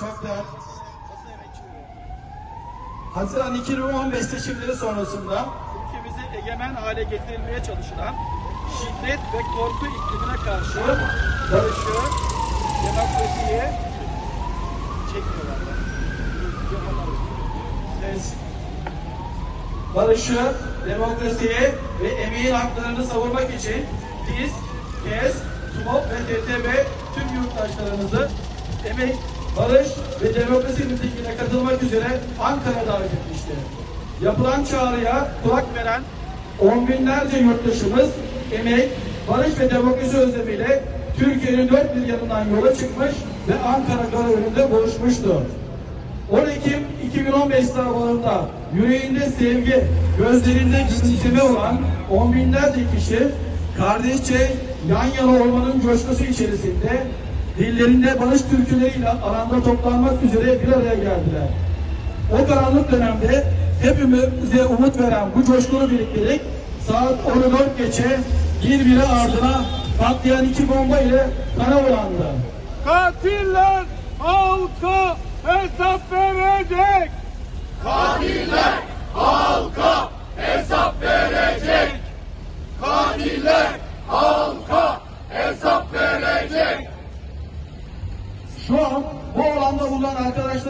çok da Haziran 2015 seçimleri sonrasında ülkemizi egemen hale getirilmeye çalışılan şiddet ve korku iklimine karşı barışı, demokrasiyi çekmiyorlar. Biz barışı, demokrasiyi ve emeğin haklarını savunmak için biz, KES, TUMOP ve TTB tüm yurttaşlarımızı emek, barış ve demokrasi mitingine katılmak üzere Ankara'ya davet etmiştir. Yapılan çağrıya kulak veren on binlerce yurttaşımız emek, barış ve demokrasi özlemiyle Türkiye'nin dört bir yanından yola çıkmış ve Ankara Garı önünde buluşmuştur. 10 Ekim 2015 sabahında yüreğinde sevgi, gözlerinde gülümseme olan on binlerce kişi kardeşçe yan yana olmanın coşkusu içerisinde dillerinde barış türküleriyle alanda toplanmak üzere bir araya geldiler. O karanlık dönemde hepimize umut veren bu coşkulu birliktelik saat 14 geçe birbiri ardına patlayan iki bomba ile kana orandı. Katiller halka hesap verecek. Katiller halka hesap verecek. Katiller halka hesap verecek. Şu an bu alanda bulunan arkadaşlarım